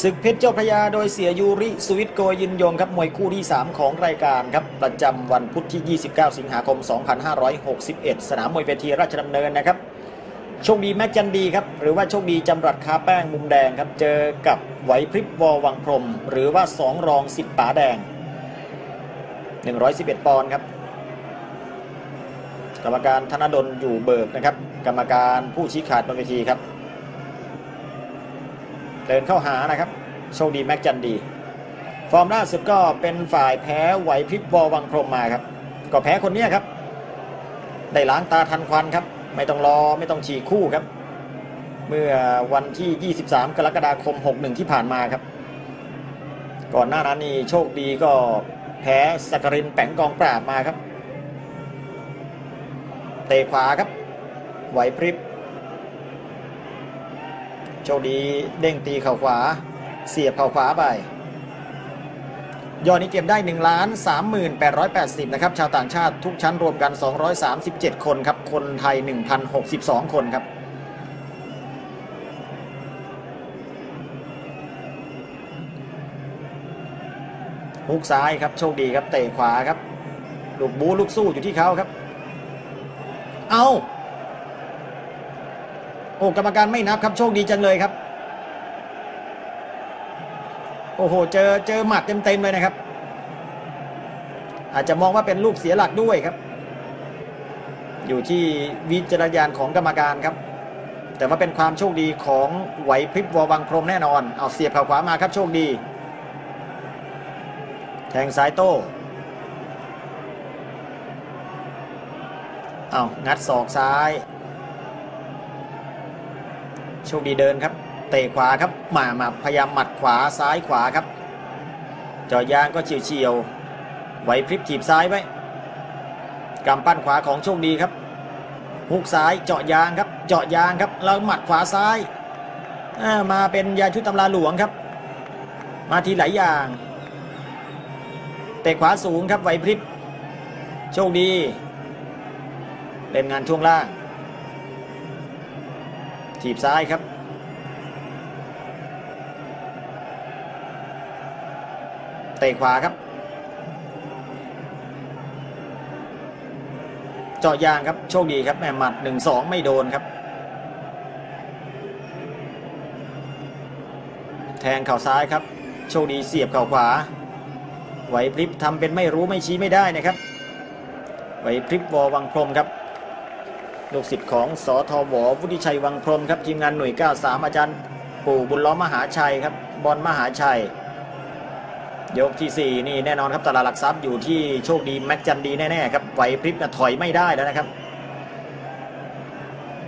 ศึกเพชรเจ้าพระยาโดยเสียยูริสวิตโกยินยงครับมวยคู่ที่ 3 ของรายการครับประจำวันพุธที่ 29 สิงหาคม 2561 สนามมวยเวทีราชดำเนินนะครับโชคดีแม็กจันดีครับหรือว่าโชคดีจำรัดคาแป้งมุมแดงครับเจอกับไหวพริบวอวังพรม หรือว่า2รองสิบป๋าแดง 111 ปอนด์ครับ กรรมการธนดลอยู่เบิกนะครับ กรรมการผู้ชี้ขาดบนเวทีครับ เดินเข้าหานะครับโชคดีแม็กจันดี ฟอร์มล่าสุดก็เป็นฝ่ายแพ้ไหวพริบวอวังพรมมาครับ ก็แพ้คนนี้ครับ ได้ล้างตาทันควันครับ ไม่ต้องรอไม่ต้องฉีกคู่ครับ เมื่อวันที่ 23 กรกฎาคม 61 ที่ผ่านมาครับ ก่อนหน้านั้นนี่โชคดีก็แพ้สักรินแปงกองปราบมาครับ เตะขวาครับ ไหวพริบ โชคดีเด้งตีเข่าขวา เสียบเข่าขวาไป ยอดนี้เก็บได้1ล้าน3880นะครับ ชาวต่างชาติทุกชั้นรวมกัน 237 คนครับ คนไทย 1,062 คนครับฮุกซ้ายครับโชคดีครับเตะขวาครับ ลูกบูลูกสู้อยู่ที่เขาครับ เอา โอ้กรรมการไม่นับครับโชคดีจังเลยครับ โอ้โหเจอเจอหมัดเต็มๆเลยนะครับ อาจจะมองว่าเป็นลูกเสียหลักด้วยครับ อยู่ที่วิจารณญาณของกรรมการครับ แต่ว่าเป็นความโชคดีของไหวพริบวอวังพรมแน่นอนเอาเสียบข่าขวามาครับโชคดี แทงซ้ายโต้เอางัดศอกซ้าย โชคดีเดินครับ เตะขวาครับมามาพยายามหมัดขวาซ้ายขวาครับจอยางก็เฉียวเฉียวไหวพริบถีบซ้ายไว้กำปั้นขวาของโชคดีครับฮุกซ้ายเจาะยางครับ เจาะยางครับแล้วหมัดขวาซ้ายมาเป็นยาชุดตำราหลวงครับ มาทีหลายอย่างเตะขวาสูงครับไหวพริบโชคดี เล่นงานช่วงล่าง ถีบซ้ายครับ เตะขวาครับ เจาะยางครับ โชคดีครับแม่หมัด1-2ไม่โดนครับ แทงเข่าซ้ายครับ โชคดีเสียบเข่าขวา ไหวพริบทำเป็นไม่รู้ไม่ชี้ไม่ได้นะครับ ไหวพริบวอวังพรมครับ ลูกศิษย์ของสอทววุฒิชัยวังพรมครับทีมงานหน่วย 93 อาจารย์ ปู่บุญล้อมมหาชัยครับบอลมหาชัย ยกที่ 4 นี่แน่นอนครับตลาดหลักทรัพย์อยู่ที่โชคดีแม็กจันดีแน่ๆครับไหวพริบนะถอยไม่ได้แล้วนะครับ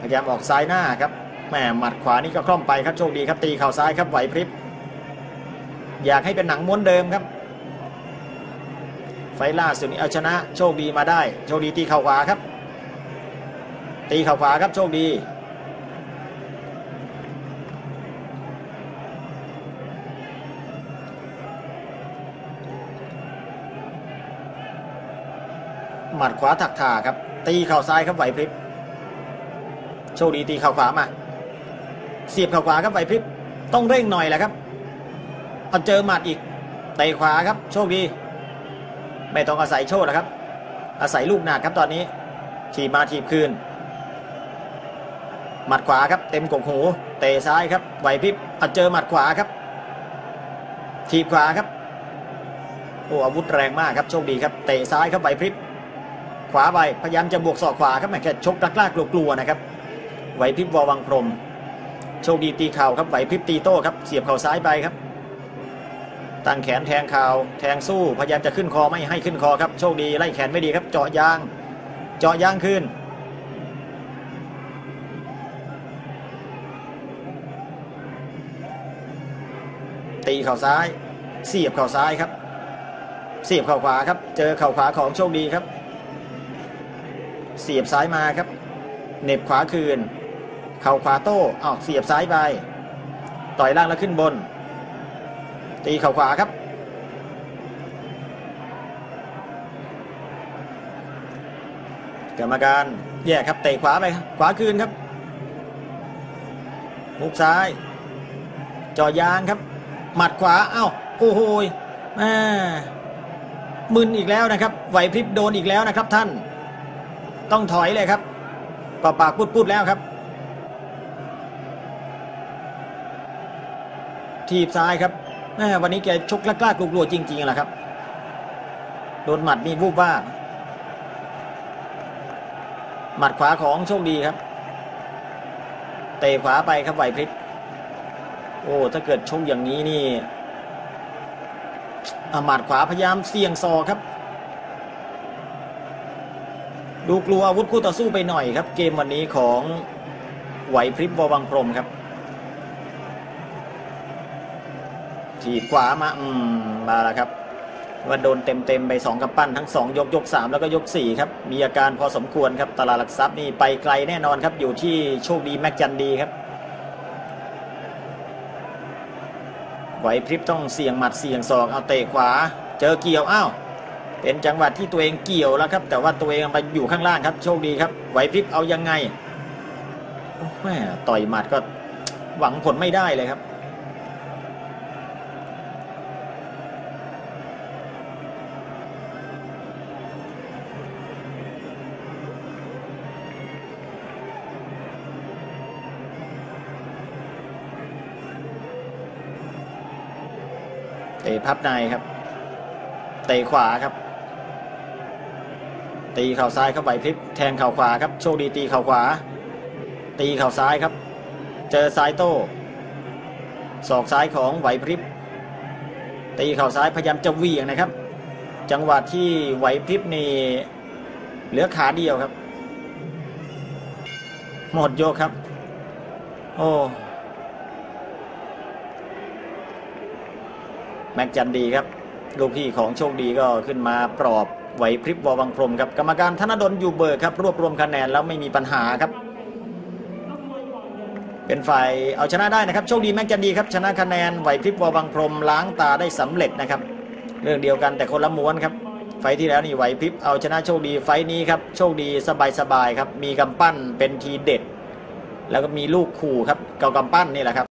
พยายามออกซ้ายหน้าครับแหมหมัดขวานี่ก็คล่อมไปครับโชคดีครับตีเข่าซ้ายครับไหวพริบ อยากให้เป็นหนังม้วนเดิมครับ ไฟล่าสุดนี้เอาชนะ โชคดีมาได้ โชคดีตีเข่าขวาครับ ตีเข่าขวาครับโชคดี หมัดขวาถักถ่าครับ ตีเข่าซ้ายครับไหวพริบ โชคดีตีเข่าขวามา เสียบเข่าขวาครับไหวพริบ ต้องเร่งหน่อยแหละครับพอเจอหมัดอีกเตะขวาครับ โชคดี ไม่ต้องอาศัยโชคแล้วครับ อาศัยลูกหนักครับตอนนี้ถีบมาถีบคืน หมัดขวาครับเต็มกกหูเตะซ้ายครับไหวพริบพอเจอหมัดขวาครับถีบขวาครับโอ้อาวุธแรงมากครับโชคดีครับเตะซ้ายครับไหวพริบขวาไปพยายามจะบวกศอกขวาครับแม่แค่ชกกล้ากลัวๆนะครับไหวพริบวอวังพรมโชคดีตีเข่าครับไหวพริบตีโต้ครับเสียบเข่าซ้ายไปครับตั้งแขนแทงเข่าแทงสู้พยายามจะขึ้นคอไม่ให้ขึ้นคอครับโชคดีไล่แขนไม่ดีครับเจาะยาง เจาะยางขึ้น ตีเข่าซ้าย เสียบเข่าซ้ายครับ เสียบเข่าขวาครับ เจอเข่าขวาของโชคดีครับ เสียบซ้ายมาครับเน็บขวาคืน เข่าขวาโต้ออกเสียบซ้ายไปต่อยล่างแล้วขึ้นบน ตีเข่าขวาครับ กรรมการแยกครับเตะขวาไปขวาคืนครับ มุกซ้าย จอยางครับ หมัดขวาเอ้าโอ้โหแม่มึนอีกแล้วนะครับ ไหวพริบโดนอีกแล้วนะครับ ท่าน ต้องถอยเลยครับปากปากพูดๆแล้วครับ ทีบซ้ายครับแม่วันนี้แกชกกล้าๆกลัวๆจริงๆแหละครับ โดนหมัดนี่วูบว่าหมัดขวาของโชคดีครับ เตะขวาไปครับไหวพริบ โอ้ถ้าเกิดชกอย่างนี้นี่อาหมัดขวาพยายามเสี่ยงซอครับ ดูกลัวอาวุธคู่ต่อสู้ไปหน่อยครับ เกมวันนี้ของไหวพริบววังพรมครับถีบขวามา อืม มาแล้วครับ ว่าโดนเต็มๆไปสองกำปั้นทั้งสองยกยกสามแล้วก็ยกสี่ครับ มีอาการพอสมควรครับ ตลาดหลักทรัพย์นี่ไปไกลแน่นอนครับ อยู่ที่โชคดีแม็กจันดีครับ ไหวพริบต้องเสี่ยงหมัดเสี่ยงศอกเอาเตะขวา เจอเกี่ยวอ้าวเป็นจังหวะที่ตัวเองเกี่ยวแล้วครับ แต่ว่าตัวเองไปอยู่ข้างล่างครับ โชคดีครับไหวพริบเอายังไงโอ้แม่ต่อยหมัดก็หวังผลไม่ได้เลยครับะพับในครับ เตะขวาครับ ตีเข่าซ้ายเข้าไปพลิกแทงเข่าขวาครับ โชคดีตีเข่าขวา ตีเข่าซ้ายครับ เจอซ้ายโต้ศอกซ้ายของไหวพริบ ตีเข่าซ้ายพยายามจะเวี่ยงนะครับ จังหวะที่ไหวพริบนี่เหลือขาเดียวครับ หมดโยกครับ โอ้ แม็กจันดีครับ ลูกพี่ของโชคดีก็ขึ้นมาปลอบไหวพริบววังพรมครับกรรมการธนดลอยู่เบิกครับ รวบรวมคะแนนแล้วไม่มีปัญหาครับ เป็นฝ่ายเอาชนะได้นะครับ โชคดีแม็กจันดีครับ ชนะคะแนนไหวพริบววังพรมล้างตาได้สำเร็จนะครับ เรื่องเดียวกันแต่คนละม้วนครับ ไฟที่แล้วนี่ไหวพริบเอาชนะโชคดีไฟนี้ครับโชคดีสบายๆครับมีกำปั้นเป็นทีเด็ด แล้วก็มีลูกขู่ครับเกากำปั้นนี่แหละครับ